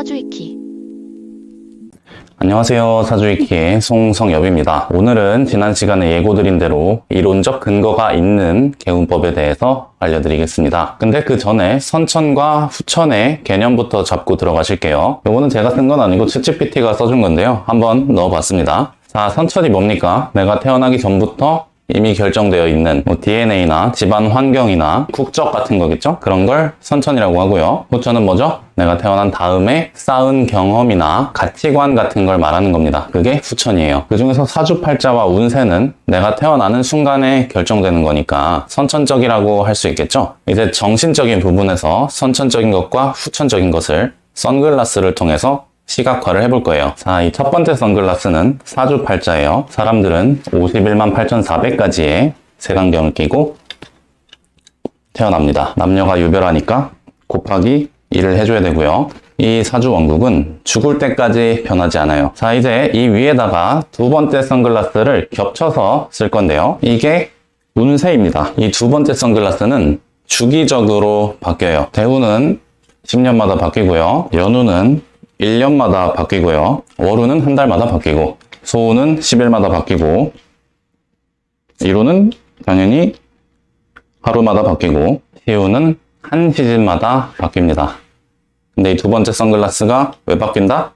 사주이키. 안녕하세요. 사주이키의 송성엽입니다. 오늘은 지난 시간에 예고드린 대로 이론적 근거가 있는 개운법에 대해서 알려드리겠습니다. 근데 그 전에 선천과 후천의 개념부터 잡고 들어가실게요. 요거는 제가 쓴 건 아니고 챗GPT가 써준 건데요. 한번 넣어봤습니다. 자, 선천이 뭡니까? 내가 태어나기 전부터 이미 결정되어 있는 뭐 DNA나 집안 환경이나 국적 같은 거겠죠? 그런 걸 선천이라고 하고요. 후천은 뭐죠? 내가 태어난 다음에 쌓은 경험이나 가치관 같은 걸 말하는 겁니다. 그게 후천이에요. 그 중에서 사주팔자와 운세는 내가 태어나는 순간에 결정되는 거니까 선천적이라고 할 수 있겠죠? 이제 정신적인 부분에서 선천적인 것과 후천적인 것을 선글라스를 통해서 시각화를 해볼 거예요. 자, 이 첫 번째 선글라스는 사주팔자예요. 사람들은 51만 8,400가지의 색안경을 끼고 태어납니다. 남녀가 유별하니까 곱하기 1을 해줘야 되고요. 이 사주 원국은 죽을 때까지 변하지 않아요. 자, 이제 이 위에다가 두 번째 선글라스를 겹쳐서 쓸 건데요. 이게 운세입니다. 이 두 번째 선글라스는 주기적으로 바뀌어요. 대우는 10년마다 바뀌고요. 연우는 1년마다 바뀌고요. 월우는 한 달마다 바뀌고, 소우는 10일마다 바뀌고, 일우는 당연히 하루마다 바뀌고, 시우는 한 시즌마다 바뀝니다. 근데 이 두 번째 선글라스가 왜 바뀐다?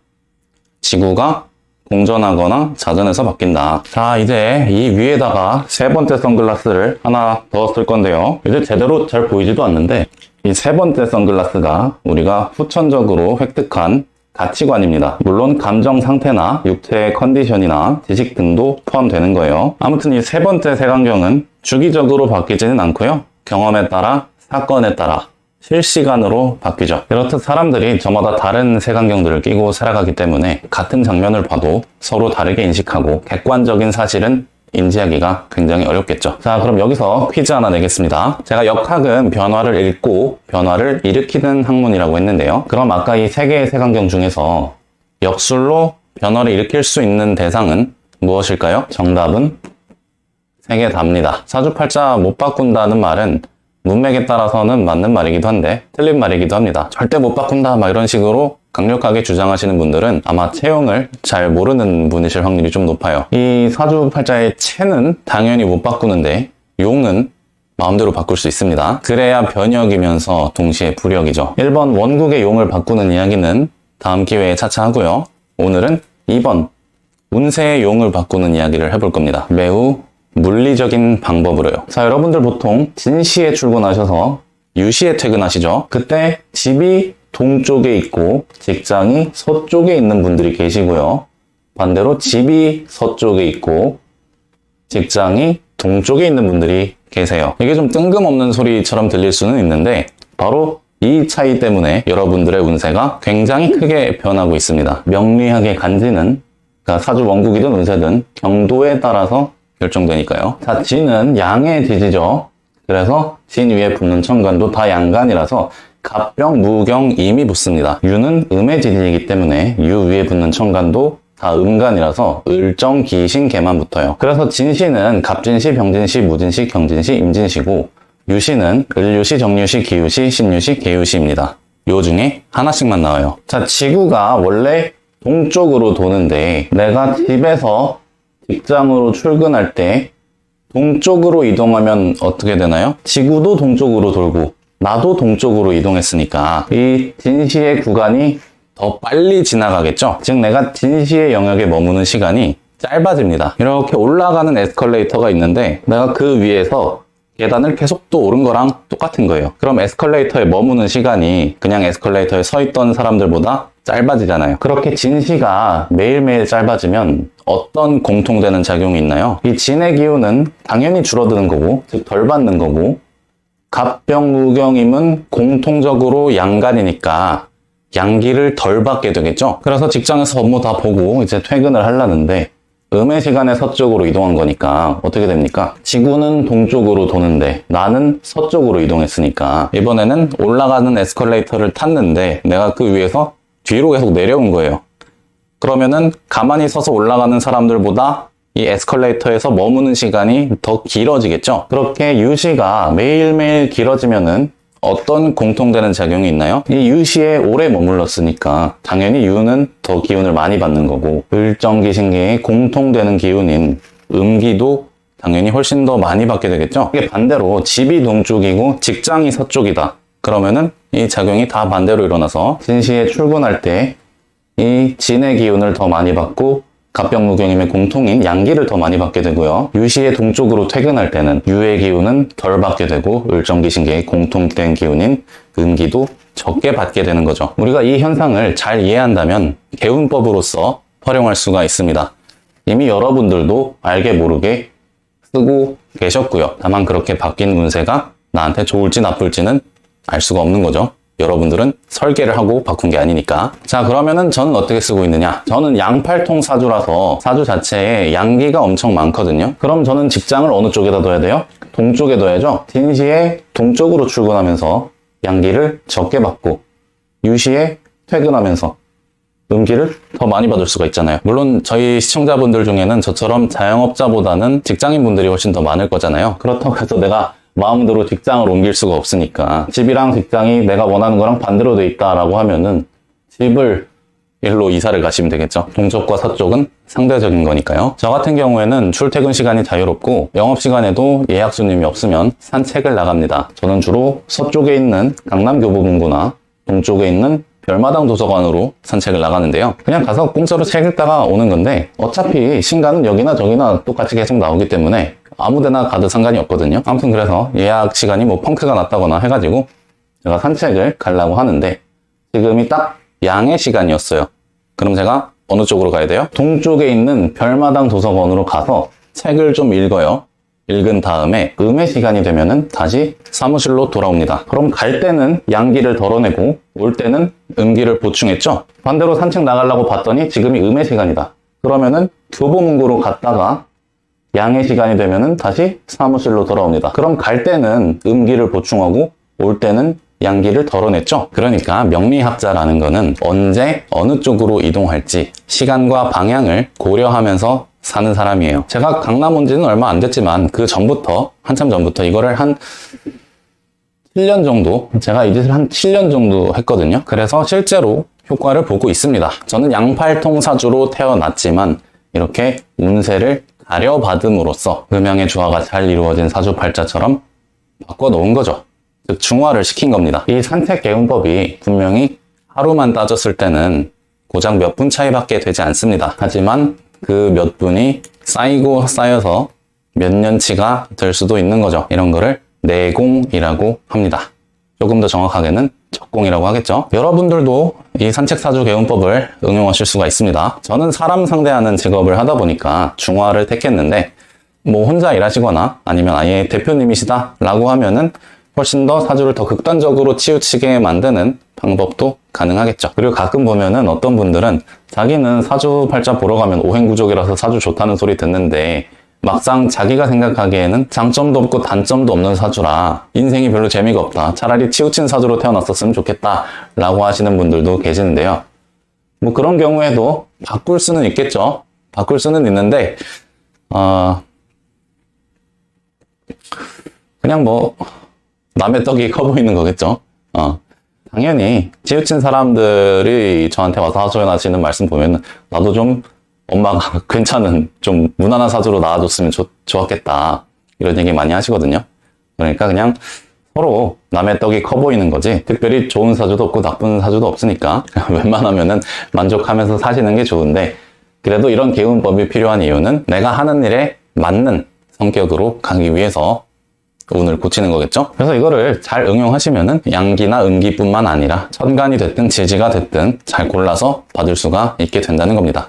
지구가 공전하거나 자전해서 바뀐다. 자, 이제 이 위에다가 세 번째 선글라스를 하나 더 쓸 건데요. 이제 제대로 잘 보이지도 않는데, 이 세 번째 선글라스가 우리가 후천적으로 획득한 가치관입니다. 물론 감정 상태나 육체의 컨디션이나 지식 등도 포함되는 거예요. 아무튼 이 세 번째 색안경은 주기적으로 바뀌지는 않고요. 경험에 따라 사건에 따라 실시간으로 바뀌죠. 이렇듯 사람들이 저마다 다른 색안경들을 끼고 살아가기 때문에 같은 장면을 봐도 서로 다르게 인식하고 객관적인 사실은 인지하기가 굉장히 어렵겠죠. 자, 그럼 여기서 퀴즈 하나 내겠습니다. 제가 역학은 변화를 읽고 변화를 일으키는 학문이라고 했는데요. 그럼 아까 이 세 개의 색안경 중에서 역술로 변화를 일으킬 수 있는 대상은 무엇일까요? 정답은 세 개 답니다. 사주팔자 못 바꾼다는 말은 문맥에 따라서는 맞는 말이기도 한데 틀린 말이기도 합니다. 절대 못 바꾼다 막 이런 식으로 강력하게 주장하시는 분들은 아마 체형을 잘 모르는 분이실 확률이 좀 높아요. 이 사주팔자의 체는 당연히 못 바꾸는데 용은 마음대로 바꿀 수 있습니다. 그래야 변역이면서 동시에 불역이죠. 1번 원국의 용을 바꾸는 이야기는 다음 기회에 차차 하고요. 오늘은 2번 운세의 용을 바꾸는 이야기를 해볼 겁니다. 매우 물리적인 방법으로요. 자, 여러분들 보통 진시에 출근하셔서 유시에 퇴근하시죠? 그때 집이 동쪽에 있고 직장이 서쪽에 있는 분들이 계시고요. 반대로 집이 서쪽에 있고 직장이 동쪽에 있는 분들이 계세요. 이게 좀 뜬금없는 소리처럼 들릴 수는 있는데 바로 이 차이 때문에 여러분들의 운세가 굉장히 크게 변하고 있습니다. 명리학의 간지는 그러니까 사주 원국이든 운세든 경도에 따라서 결정되니까요. 자, 진은 양의 지지죠. 그래서 진 위에 붙는 천간도 다 양간이라서 갑병, 무경, 임이 붙습니다. 유는 음의 지진이기 때문에 유 위에 붙는 천간도 다 음간이라서 을정, 기신, 개만 붙어요. 그래서 진시는 갑진시, 병진시, 무진시, 경진시, 임진시고 유시는 을유시, 정유시, 기유시, 신유시, 개유시입니다. 요 중에 하나씩만 나와요. 자, 지구가 원래 동쪽으로 도는데 내가 집에서 직장으로 출근할 때 동쪽으로 이동하면 어떻게 되나요? 지구도 동쪽으로 돌고 나도 동쪽으로 이동했으니까 이 진시의 구간이 더 빨리 지나가겠죠? 즉 내가 진시의 영역에 머무는 시간이 짧아집니다. 이렇게 올라가는 에스컬레이터가 있는데 내가 그 위에서 계단을 계속 또 오른 거랑 똑같은 거예요. 그럼 에스컬레이터에 머무는 시간이 그냥 에스컬레이터에 서 있던 사람들보다 짧아지잖아요. 그렇게 진시가 매일매일 짧아지면 어떤 공통되는 작용이 있나요? 이 진의 기운은 당연히 줄어드는 거고, 즉 덜 받는 거고, 갑병무경임은 공통적으로 양간이니까 양기를 덜 받게 되겠죠? 그래서 직장에서 업무 다 보고 이제 퇴근을 하려는데 음의 시간에 서쪽으로 이동한 거니까 어떻게 됩니까? 지구는 동쪽으로 도는데 나는 서쪽으로 이동했으니까 이번에는 올라가는 에스컬레이터를 탔는데 내가 그 위에서 뒤로 계속 내려온 거예요. 그러면은 가만히 서서 올라가는 사람들보다 이 에스컬레이터에서 머무는 시간이 더 길어지겠죠? 그렇게 유시가 매일매일 길어지면은 어떤 공통되는 작용이 있나요? 이 유시에 오래 머물렀으니까 당연히 유는 더 기운을 많이 받는 거고 을정기신계의 공통되는 기운인 음기도 당연히 훨씬 더 많이 받게 되겠죠. 이게 반대로 집이 동쪽이고 직장이 서쪽이다. 그러면은 이 작용이 다 반대로 일어나서 진시에 출근할 때 이 진의 기운을 더 많이 받고 갑병무경임의 공통인 양기를 더 많이 받게 되고요. 유시의 동쪽으로 퇴근할 때는 유의 기운은 덜 받게 되고 을정기신계의 공통된 기운인 음기도 적게 받게 되는 거죠. 우리가 이 현상을 잘 이해한다면 개운법으로서 활용할 수가 있습니다. 이미 여러분들도 알게 모르게 쓰고 계셨고요. 다만 그렇게 바뀐 운세가 나한테 좋을지 나쁠지는 알 수가 없는 거죠. 여러분들은 설계를 하고 바꾼 게 아니니까. 자, 그러면은 저는 어떻게 쓰고 있느냐? 저는 양팔통 사주라서 사주 자체에 양기가 엄청 많거든요. 그럼 저는 직장을 어느 쪽에다 둬야 돼요? 동쪽에 둬야죠. 진시에 동쪽으로 출근하면서 양기를 적게 받고 유시에 퇴근하면서 음기를 더 많이 받을 수가 있잖아요. 물론 저희 시청자분들 중에는 저처럼 자영업자보다는 직장인분들이 훨씬 더 많을 거잖아요. 그렇다고 해서 내가 마음대로 직장을 옮길 수가 없으니까 집이랑 직장이 내가 원하는 거랑 반대로 돼 있다라고 하면은 집을 일로 이사를 가시면 되겠죠. 동쪽과 서쪽은 상대적인 거니까요. 저 같은 경우에는 출퇴근 시간이 자유롭고 영업 시간에도 예약 손님이 없으면 산책을 나갑니다. 저는 주로 서쪽에 있는 강남교보문고나 동쪽에 있는 별마당 도서관으로 산책을 나가는데요. 그냥 가서 공짜로 책 읽다가 오는 건데 어차피 신간은 여기나 저기나 똑같이 계속 나오기 때문에 아무데나 가도 상관이 없거든요. 아무튼 그래서 예약 시간이 뭐 펑크가 났다거나 해가지고 제가 산책을 가려고 하는데 지금이 딱 양의 시간이었어요. 그럼 제가 어느 쪽으로 가야 돼요? 동쪽에 있는 별마당 도서관으로 가서 책을 좀 읽어요. 읽은 다음에 음의 시간이 되면은 다시 사무실로 돌아옵니다. 그럼 갈 때는 양기를 덜어내고 올 때는 음기를 보충했죠? 반대로 산책 나가려고 봤더니 지금이 음의 시간이다. 그러면은 교보문고로 갔다가 양의 시간이 되면은 다시 사무실로 돌아옵니다. 그럼 갈 때는 음기를 보충하고 올 때는 양기를 덜어냈죠. 그러니까 명리학자라는 거는 언제 어느 쪽으로 이동할지 시간과 방향을 고려하면서 사는 사람이에요. 제가 강남 온 지는 얼마 안 됐지만 그 전부터 한참 전부터 이거를 한 7년 정도 제가 이 짓을 한 7년 정도 했거든요. 그래서 실제로 효과를 보고 있습니다. 저는 양팔통 사주로 태어났지만 이렇게 운세를 가려받음으로써 음양의 조화가 잘 이루어진 사주팔자처럼 바꿔 놓은 거죠. 즉 중화를 시킨 겁니다. 이 산책 개운법이 분명히 하루만 따졌을 때는 고작 몇 분 차이밖에 되지 않습니다. 하지만 그 몇 분이 쌓이고 쌓여서 몇 년치가 될 수도 있는 거죠. 이런 거를 내공이라고 합니다. 조금 더 정확하게는 적공이라고 하겠죠. 여러분들도 이 산책사주 개운법을 응용하실 수가 있습니다. 저는 사람 상대하는 직업을 하다 보니까 중화를 택했는데 뭐 혼자 일하시거나 아니면 아예 대표님이시다 라고 하면은 훨씬 더 사주를 더 극단적으로 치우치게 만드는 방법도 가능하겠죠. 그리고 가끔 보면은 어떤 분들은 자기는 사주 팔자 보러 가면 오행구족이라서 사주 좋다는 소리 듣는데 막상 자기가 생각하기에는 장점도 없고 단점도 없는 사주라 인생이 별로 재미가 없다. 차라리 치우친 사주로 태어났었으면 좋겠다. 라고 하시는 분들도 계시는데요. 뭐 그런 경우에도 바꿀 수는 있겠죠. 바꿀 수는 있는데, 어, 그냥 뭐, 남의 떡이 커 보이는 거겠죠. 어. 당연히 치우친 사람들이 저한테 와서 하소연하시는 말씀 보면 나도 좀 엄마가 괜찮은 좀 무난한 사주로 나와줬으면 좋, 좋았겠다 이런 얘기 많이 하시거든요. 그러니까 그냥 서로 남의 떡이 커 보이는 거지 특별히 좋은 사주도 없고 나쁜 사주도 없으니까 웬만하면은 만족하면서 사시는 게 좋은데 그래도 이런 개운법이 필요한 이유는 내가 하는 일에 맞는 성격으로 가기 위해서 운을 고치는 거겠죠? 그래서 이거를 잘 응용하시면은 양기나 음기뿐만 아니라 천간이 됐든 지지가 됐든 잘 골라서 받을 수가 있게 된다는 겁니다.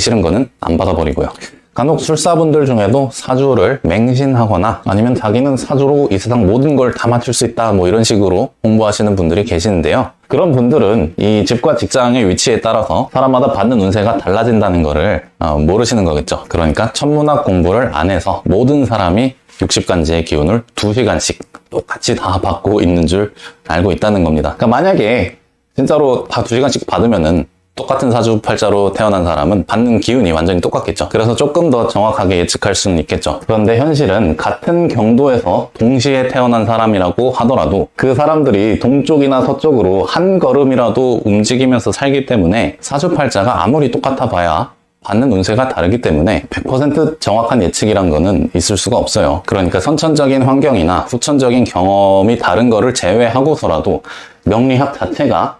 싫은 거는 안 받아버리고요. 간혹 술사분들 중에도 사주를 맹신하거나 아니면 자기는 사주로 이 세상 모든 걸 다 맞출 수 있다 뭐 이런 식으로 홍보하시는 분들이 계시는데요. 그런 분들은 이 집과 직장의 위치에 따라서 사람마다 받는 운세가 달라진다는 거를 어, 모르시는 거겠죠. 그러니까 천문학 공부를 안 해서 모든 사람이 60간지의 기운을 2시간씩 똑같이 다 받고 있는 줄 알고 있다는 겁니다. 그러니까 만약에 진짜로 다 2시간씩 받으면은 똑같은 사주팔자로 태어난 사람은 받는 기운이 완전히 똑같겠죠. 그래서 조금 더 정확하게 예측할 수는 있겠죠. 그런데 현실은 같은 경도에서 동시에 태어난 사람이라고 하더라도 그 사람들이 동쪽이나 서쪽으로 한 걸음이라도 움직이면서 살기 때문에 사주팔자가 아무리 똑같아 봐야 받는 운세가 다르기 때문에 100% 정확한 예측이란 거는 있을 수가 없어요. 그러니까 선천적인 환경이나 후천적인 경험이 다른 거를 제외하고서라도 명리학 자체가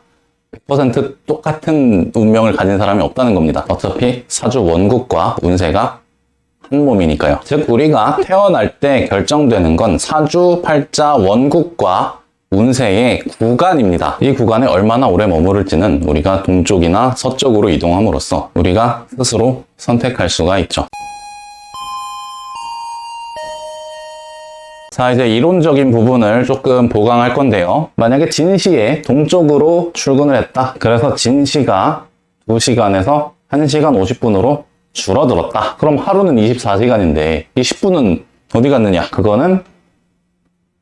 100% 똑같은 운명을 가진 사람이 없다는 겁니다. 어차피 사주 원국과 운세가 한 몸이니까요. 즉 우리가 태어날 때 결정되는 건 사주, 팔자, 원국과 운세의 구간입니다. 이 구간에 얼마나 오래 머무를지는 우리가 동쪽이나 서쪽으로 이동함으로써 우리가 스스로 선택할 수가 있죠. 자, 이제 이론적인 부분을 조금 보강할 건데요. 만약에 진시에 동쪽으로 출근을 했다. 그래서 진시가 2시간에서 1시간 50분으로 줄어들었다. 그럼 하루는 24시간인데 이 10분은 어디 갔느냐? 그거는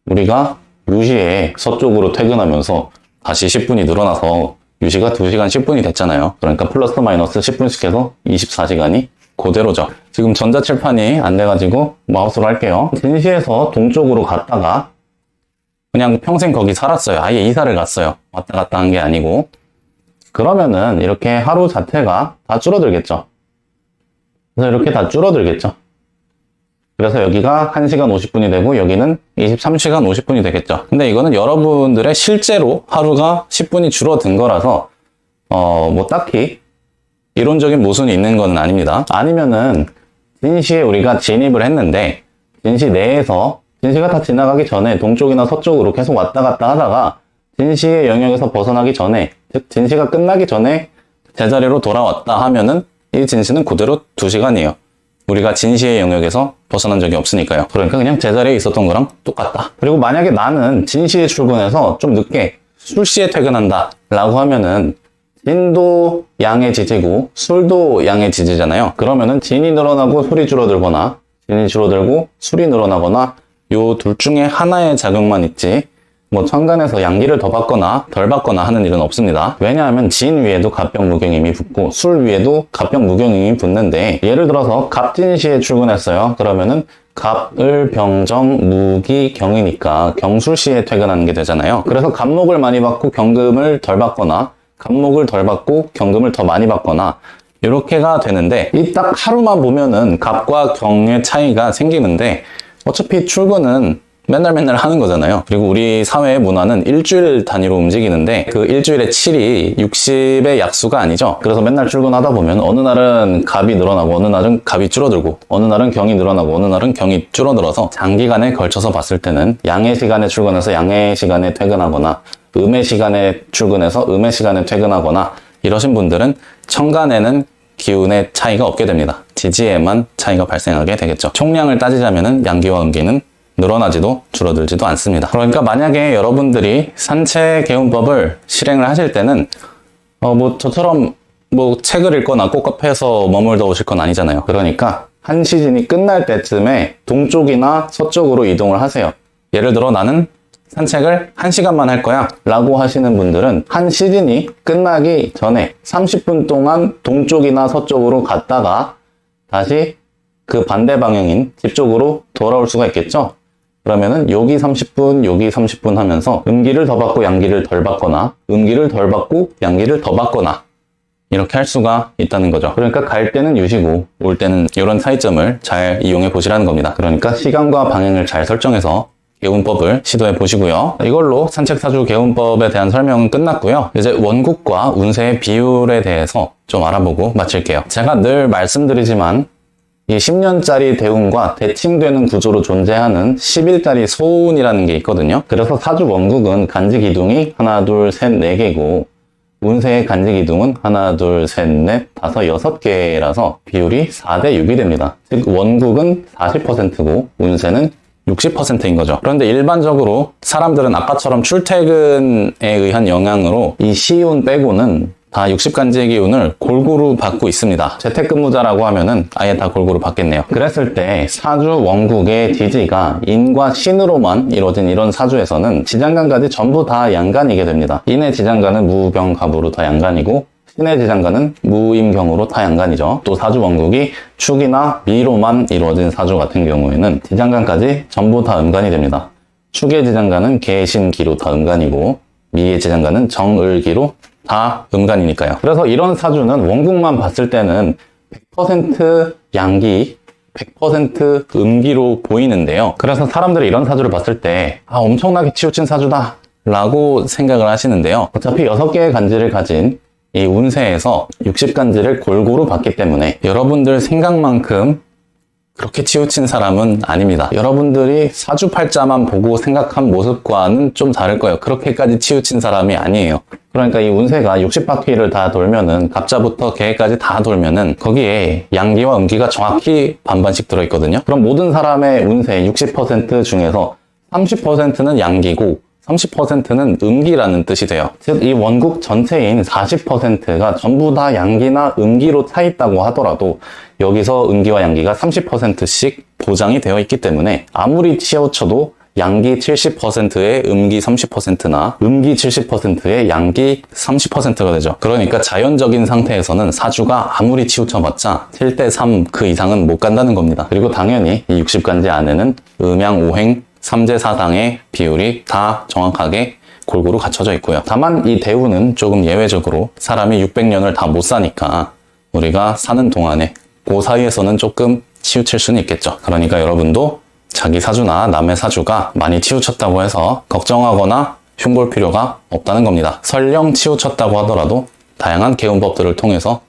우리가 유시에 서쪽으로 퇴근하면서 다시 10분이 늘어나서 유시가 2시간 10분이 됐잖아요. 그러니까 플러스 마이너스 10분씩 해서 24시간이 그대로죠. 지금 전자칠판이 안 돼가지고 마우스로 할게요. 진시에서 동쪽으로 갔다가 그냥 평생 거기 살았어요. 아예 이사를 갔어요. 왔다 갔다 한 게 아니고. 그러면은 이렇게 하루 자체가 다 줄어들겠죠. 그래서 이렇게 다 줄어들겠죠. 그래서 여기가 1시간 50분이 되고 여기는 23시간 50분이 되겠죠. 근데 이거는 여러분들의 실제로 하루가 10분이 줄어든 거라서 어 뭐 딱히 이론적인 모순이 있는 건 아닙니다. 아니면은 진시에 우리가 진입을 했는데 진시 내에서 진시가 다 지나가기 전에 동쪽이나 서쪽으로 계속 왔다 갔다 하다가 진시의 영역에서 벗어나기 전에 즉 진시가 끝나기 전에 제자리로 돌아왔다 하면은 이 진시는 그대로 2시간이에요. 우리가 진시의 영역에서 벗어난 적이 없으니까요. 그러니까 그냥 제자리에 있었던 거랑 똑같다. 그리고 만약에 나는 진시에 출근해서 좀 늦게 술시에 퇴근한다 라고 하면은 진도 양의 지지고 술도 양의 지지잖아요. 그러면은 진이 늘어나고 술이 줄어들거나 진이 줄어들고 술이 늘어나거나 요 둘 중에 하나의 작용만 있지 뭐 천간에서 양기를 더 받거나 덜 받거나 하는 일은 없습니다. 왜냐하면 진 위에도 갑병 무경임이 붙고 술 위에도 갑병 무경임이 붙는데 예를 들어서 갑진시에 출근했어요. 그러면은 갑을 병정 무기 경이니까 경술시에 퇴근하는 게 되잖아요. 그래서 갑목을 많이 받고 경금을 덜 받거나 갑목을 덜 받고 경금을 더 많이 받거나 이렇게가 되는데 이 딱 하루만 보면은 갑과 경의 차이가 생기는데 어차피 출근은 맨날 맨날 하는 거잖아요. 그리고 우리 사회의 문화는 일주일 단위로 움직이는데 그 일주일에 7이 60의 약수가 아니죠. 그래서 맨날 출근하다 보면 어느 날은 갑이 늘어나고 어느 날은 갑이 줄어들고 어느 날은 경이 늘어나고 어느 날은 경이 줄어들어서 장기간에 걸쳐서 봤을 때는 양의 시간에 출근해서 양의 시간에 퇴근하거나 음의 시간에 출근해서 음의 시간에 퇴근하거나 이러신 분들은 천간에는 기운의 차이가 없게 됩니다. 지지에만 차이가 발생하게 되겠죠. 총량을 따지자면은 양기와 음기는 늘어나지도 줄어들지도 않습니다. 그러니까 만약에 여러분들이 산채 개운법을 실행을 하실 때는 어 뭐 저처럼 뭐 책을 읽거나 꽃카페에서 머물다 오실 건 아니잖아요. 그러니까 한 시즌이 끝날 때쯤에 동쪽이나 서쪽으로 이동을 하세요. 예를 들어 나는 산책을 1시간만 할 거야 라고 하시는 분들은 한 시즌이 끝나기 전에 30분 동안 동쪽이나 서쪽으로 갔다가 다시 그 반대 방향인 집 쪽으로 돌아올 수가 있겠죠? 그러면은 여기 30분, 여기 30분 하면서 음기를 더 받고 양기를 덜 받거나 음기를 덜 받고 양기를 더 받거나 이렇게 할 수가 있다는 거죠. 그러니까 갈 때는 유시고 올 때는 이런 차이점을 잘 이용해 보시라는 겁니다. 그러니까 시간과 방향을 잘 설정해서 개운법을 시도해 보시고요. 이걸로 산책사주 개운법에 대한 설명은 끝났고요. 이제 원국과 운세의 비율에 대해서 좀 알아보고 마칠게요. 제가 늘 말씀드리지만 이 10년짜리 대운과 대칭되는 구조로 존재하는 10일짜리 소운이라는 게 있거든요. 그래서 사주 원국은 간지 기둥이 하나, 둘, 셋, 네 개고 운세의 간지 기둥은 하나, 둘, 셋, 넷, 다섯, 여섯 개라서 비율이 4대 6이 됩니다. 즉 원국은 40%고 운세는 60%인 거죠. 그런데 일반적으로 사람들은 아까처럼 출퇴근에 의한 영향으로 이 시운 빼고는 다 60간지의 기운을 골고루 받고 있습니다. 재택근무자라고 하면은 아예 다 골고루 받겠네요. 그랬을 때 사주 원국의 지지가 인과 신으로만 이루어진 이런 사주에서는 지장간까지 전부 다 양간이게 됩니다. 인의 지장간은 무병갑으로 다 양간이고 신의 지장간은 무임경으로 타양간이죠. 또 사주 원국이 축이나 미로만 이루어진 사주 같은 경우에는 지장간까지 전부 다 음간이 됩니다. 축의 지장간은 개신기로 다 음간이고 미의 지장간은 정을기로 다 음간이니까요. 그래서 이런 사주는 원국만 봤을 때는 100% 양기, 100% 음기로 보이는데요. 그래서 사람들이 이런 사주를 봤을 때, 아, 엄청나게 치우친 사주다. 라고 생각을 하시는데요. 어차피 6개의 간지를 가진 이 운세에서 60간지를 골고루 봤기 때문에 여러분들 생각만큼 그렇게 치우친 사람은 아닙니다. 여러분들이 사주팔자만 보고 생각한 모습과는 좀 다를 거예요. 그렇게까지 치우친 사람이 아니에요. 그러니까 이 운세가 60바퀴를 다 돌면은 갑자부터 개까지 다 돌면은 거기에 양기와 음기가 정확히 반반씩 들어있거든요. 그럼 모든 사람의 운세 60% 중에서 30%는 양기고 30%는 음기라는 뜻이 돼요. 즉, 이 원국 전체인 40%가 전부 다 양기나 음기로 차 있다고 하더라도 여기서 음기와 양기가 30%씩 보장이 되어 있기 때문에 아무리 치우쳐도 양기 70%의 음기 30%나 음기 70%의 양기 30%가 되죠. 그러니까 자연적인 상태에서는 사주가 아무리 치우쳐봤자 7대 3 그 이상은 못 간다는 겁니다. 그리고 당연히 이 60간지 안에는 음양, 오행, 삼재사상의 비율이 다 정확하게 골고루 갖춰져 있고요. 다만 이 대우는 조금 예외적으로 사람이 600년을 다 못 사니까 우리가 사는 동안에 그 사이에서는 조금 치우칠 수는 있겠죠. 그러니까 여러분도 자기 사주나 남의 사주가 많이 치우쳤다고 해서 걱정하거나 흉볼 필요가 없다는 겁니다. 설령 치우쳤다고 하더라도 다양한 개운법들을 통해서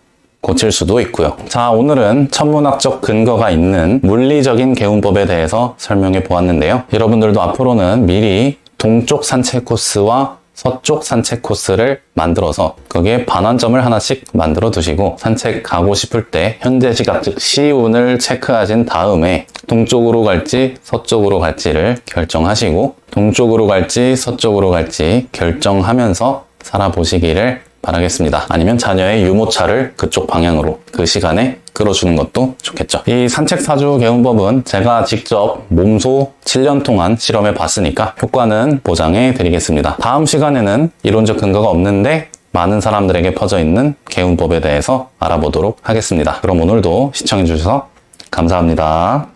고칠 수도 있고요. 자, 오늘은 천문학적 근거가 있는 물리적인 개운법에 대해서 설명해 보았는데요. 여러분들도 앞으로는 미리 동쪽 산책 코스와 서쪽 산책 코스를 만들어서 거기에 반환점을 하나씩 만들어 두시고 산책 가고 싶을 때 현재 시각 즉 시운을 체크하신 다음에 동쪽으로 갈지 서쪽으로 갈지를 결정하시고 동쪽으로 갈지 서쪽으로 갈지 결정하면서 살아보시기를 바라겠습니다. 아니면 자녀의 유모차를 그쪽 방향으로 그 시간에 끌어주는 것도 좋겠죠. 이 산책 사주 개운법은 제가 직접 몸소 7년 동안 실험해 봤으니까 효과는 보장해 드리겠습니다. 다음 시간에는 이론적 근거가 없는데 많은 사람들에게 퍼져 있는 개운법에 대해서 알아보도록 하겠습니다. 그럼 오늘도 시청해 주셔서 감사합니다.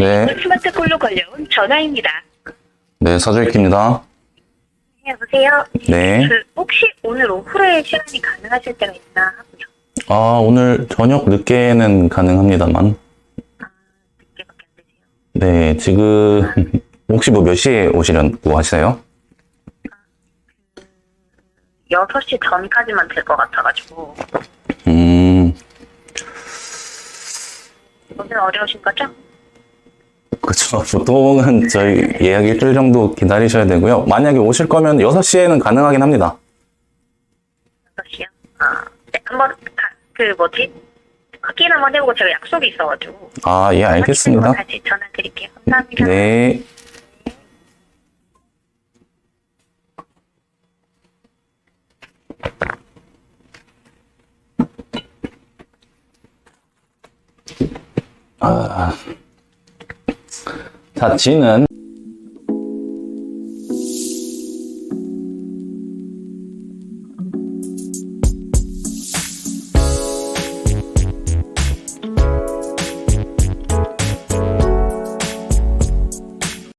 네, 스마트폰으로 걸려온 전화입니다. 네, 서주익입니다. 네, 여보세요? 네. 그, 혹시 오늘 오후에 시간이 가능하실 때가 있나 하고요. 아, 오늘 저녁 늦게는 가능합니다만. 늦게밖에 안 되세요. 네, 지금 혹시 뭐 몇 시에 오시려고 하세요? 6시 전까지만 될 것 같아가지고. 음, 오늘 어려우신 거죠? 그쵸. 보통은 저희 예약 일주일 정도 기다리셔야 되고요. 만약에 오실 거면 6시에는 가능하긴 합니다. 6시요? 아, 네, 한번, 가, 그, 뭐지? 확인 한번 해보고 제가 약속이 있어가지고. 아, 예, 알겠습니다. 다시 전화 드릴게요. 감사합니다. 네. 아. 자, 지는